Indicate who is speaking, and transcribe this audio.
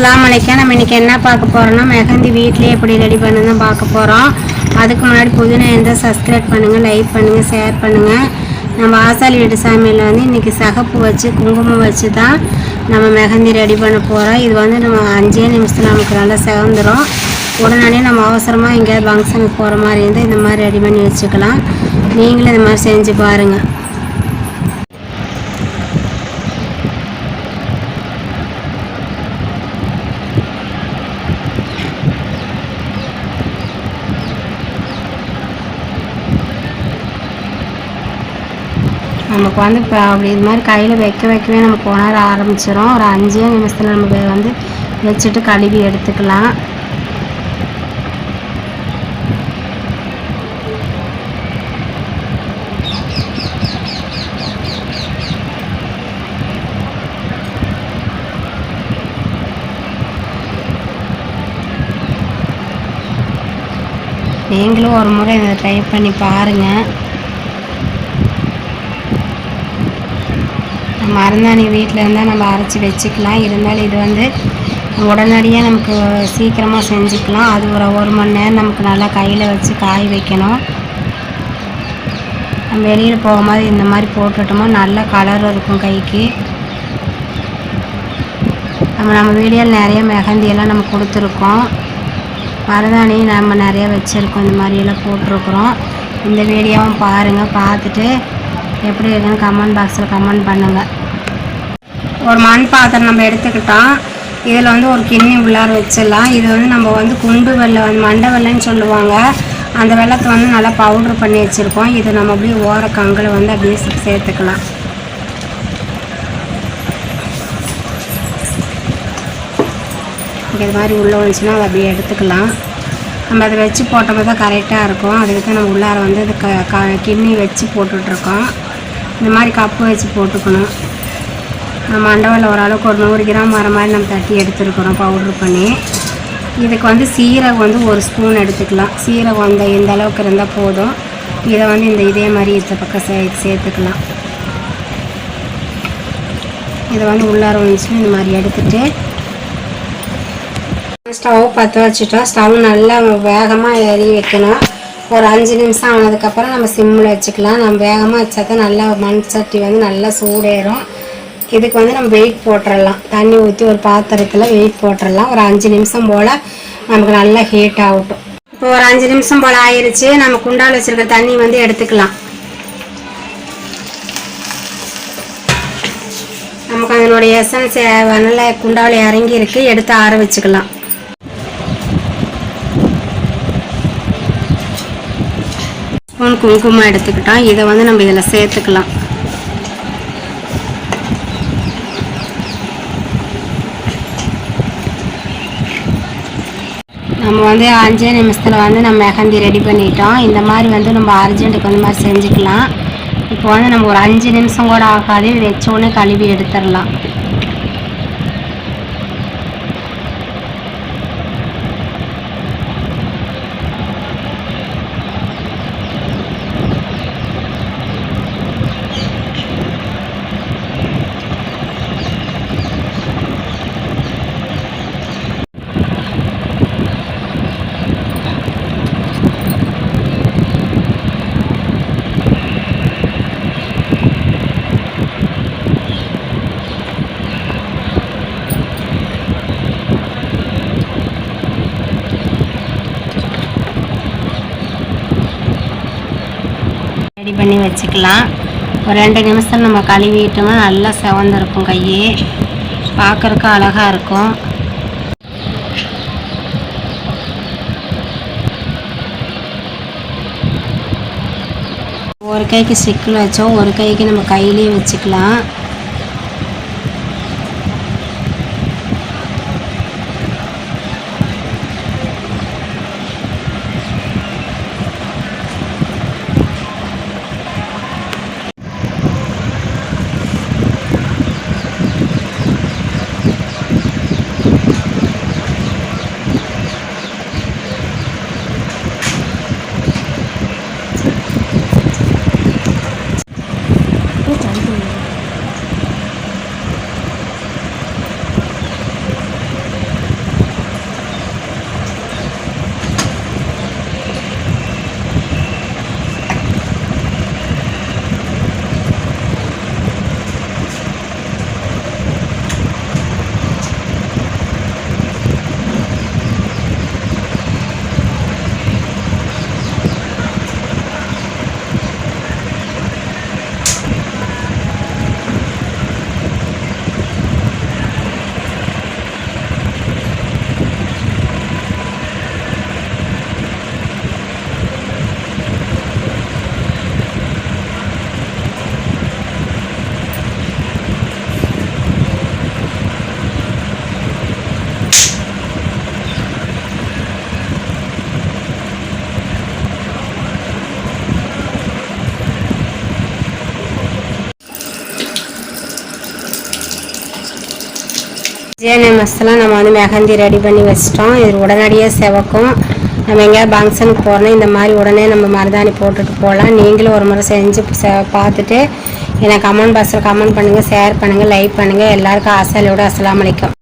Speaker 1: அஸ்லாம் அலைக்கும். நம்ம இன்றைக்கி என்ன பார்க்க போறோம்னா மெஹந்தி வீட்லேயே எப்படி ரெடி பண்ணு பார்க்க போகிறோம் அதுக்கு முன்னாடி புதினா இருந்தால் சப்ஸ்கிரைப் பண்ணுங்கள் லைக் பண்ணுங்கள் ஷேர் பண்ணுங்கள் நம்ம ஆசாலி வீட்டு சாமியில் வந்து இன்றைக்கி சகப்பு வச்சு குங்குமம் வச்சு தான் நம்ம மெஹந்தி ரெடி பண்ண போகிறோம் இது வந்து நம்ம அஞ்சே நிமிஷத்தில் நமக்கு நல்லா சிவந்துடும் உடனடியே நம்ம அவசரமாக எங்கேயாவது ஃபங்க்ஷனுக்கு போகிற மாதிரி இருந்தால் இந்த மாதிரி ரெடி பண்ணி வச்சுக்கலாம். நீங்களும் இந்த மாதிரி செஞ்சு பாருங்கள் நமக்கு வந்து இப்போ அப்படி இது மாதிரி கையில் வைக்க வைக்கவே நமக்கு உணர ஆரம்பிச்சிடும் ஒரு அஞ்சே நிமிஷத்தில் நம்ம வந்து வச்சுட்டு கழுவி எடுத்துக்கலாம். நீங்களும் ஒரு முறை இதை ட்ரை பண்ணி பாருங்கள் மருந்தாணி வீட்டில் இருந்தால் நம்ம அரைச்சி வச்சுக்கலாம். இருந்தாலும் இது வந்து உடனடியாக நமக்கு சீக்கிரமாக செஞ்சுக்கலாம். அது ஒரு ஒரு மணி நேரம் நமக்கு நல்லா கையில் வச்சு காய வைக்கணும். நம்ம வெளியில் போகும்போது இந்த மாதிரி போட்டுட்டோமோ நல்ல கலர் இருக்கும் கைக்கு. நம்ம நம்ம வீடியோவில் நிறைய மெஹந்தியெல்லாம் நம்ம கொடுத்துருக்கோம். மருதாணி நம்ம நிறைய வச்சுருக்கோம். இந்த மாதிரியெல்லாம் போட்டிருக்குறோம். இந்த வீடியோவும் பாருங்கள் பார்த்துட்டு எப்படி இருக்குன்னு கமெண்ட் பாக்ஸில் கமெண்ட் பண்ணுங்கள் ஒரு மண் பாத்திரம் நம்ம எடுத்துக்கிட்டோம். இதில் வந்து ஒரு கிண்ணி உள்ளார வச்சிடலாம். இது வந்து நம்ம வந்து குண்டு வெள்ளை வந்து மண்டை வெள்ளைன்னு சொல்லுவாங்க. அந்த வெள்ளத்தை வந்து நல்லா பவுட்ரு பண்ணி வச்சுருக்கோம். இது நம்ம அப்படியே ஓர கங்கில் வந்து அப்படியே சேர்த்துக்கலாம். இது மாதிரி உள்ளே வந்துச்சுன்னா அதை அப்படியே எடுத்துக்கலாம். நம்ம அதை வச்சு போட்டோம்னா தான் கரெக்டாக இருக்கும். அதுக்கு தான் நம்ம உள்ளார வந்து அது க க கிண்ணி வச்சு போட்டுட்ருக்கோம். இந்த மாதிரி கப்பு வச்சு போட்டுக்கணும். நம்ம மண்டவத்தில் ஓரளவுக்கு ஒரு நூறு கிராம் வர மாதிரி நம்ம தட்டி எடுத்துருக்குறோம் பவுட்ரு பண்ணி. இதுக்கு வந்து சீரகம் வந்து ஒரு ஸ்பூன் எடுத்துக்கலாம். சீரகம் அந்த இந்த அளவுக்கு இருந்தால் போதும். இதை வந்து இந்த இதே மாதிரி இந்த பக்கம் சே சேர்த்துக்கலாம். இதை வந்து உள்ளார வந்துச்சு இந்த மாதிரி எடுத்துகிட்டு ஸ்டவ் பற்ற வச்சுட்டோம். ஸ்டவ் நல்லா வேகமாக எறி வைக்கணும். ஒரு அஞ்சு நிமிஷம் ஆனதுக்கப்புறம் நம்ம சிம்மில் வச்சுக்கலாம். நம்ம வேகமாக வச்சா தான் நல்லா மண் சட்டி வந்து நல்லா சூடேறும். இதுக்கு வந்து நம்ம வெயிட் போட்டுடலாம் தண்ணி ஊற்றி ஒரு பாத்திரத்தில் வெயிட் போட்டுடலாம் ஒரு அஞ்சு நிமிஷம் போல் நமக்கு நல்லா ஹீட் ஆகட்டும். இப்போ ஒரு அஞ்சு நிமிஷம் போல் ஆயிடுச்சு நம்ம குண்டால் வச்சுருக்க தண்ணி வந்து எடுத்துக்கலாம். நமக்கு அதனுடைய எசன்ஸ் நல்லா குண்டாவில் இறங்கி இருக்கு எடுத்து ஆற வச்சுக்கலாம். ஸ்பூன் குங்குமம் எடுத்துக்கிட்டோம் இதை வந்து நம்ம இதில் சேர்த்துக்கலாம். நம்ம வந்து அஞ்சே நிமிஷத்தில் வந்து நம்ம மெஹந்தி ரெடி பண்ணிட்டோம். இந்த மாதிரி வந்து நம்ம அர்ஜென்ட்டுக்கு அந்த மாதிரி செஞ்சுக்கலாம். இப்போ வந்து நம்ம ஒரு அஞ்சு நிமிஷம் கூட ஆகாது. இது உடனே கழுவி எடுத்துடலாம். ரெடி பண்ணி வச்சுக்கலாம். ஒரு ரெண்டு நிமிஷம் நம்ம கழுவிட்டோம்னா நல்லா செவந்திருக்கும் கையே. பார்க்கறக்கு அழகாக இருக்கும். ஒரு கைக்கு ஸ்டிக்கில் வச்சோம் ஒரு கைக்கு நம்ம கையிலேயே வச்சுக்கலாம். ஜேஎன்எம்எஸ்லாம் நம்ம வந்து மெஹந்தி ரெடி பண்ணி வச்சிட்டோம். இது உடனடியாக செவக்கும். நம்ம எங்கேயாவது ஃபங்க்ஷனுக்கு போகிறோன்னா இந்த மாதிரி உடனே நம்ம மருதாணி போட்டுட்டு போகலாம். நீங்களும் ஒரு முறை செஞ்சு பார்த்துட்டு எனக்கு கமெண்ட் பாக்ஸில் கமெண்ட் பண்ணுங்கள் ஷேர் பண்ணுங்கள் லைக் பண்ணுங்கள் எல்லாருக்கும் ஆசையோட அஸ்லாம் அலைக்கும்.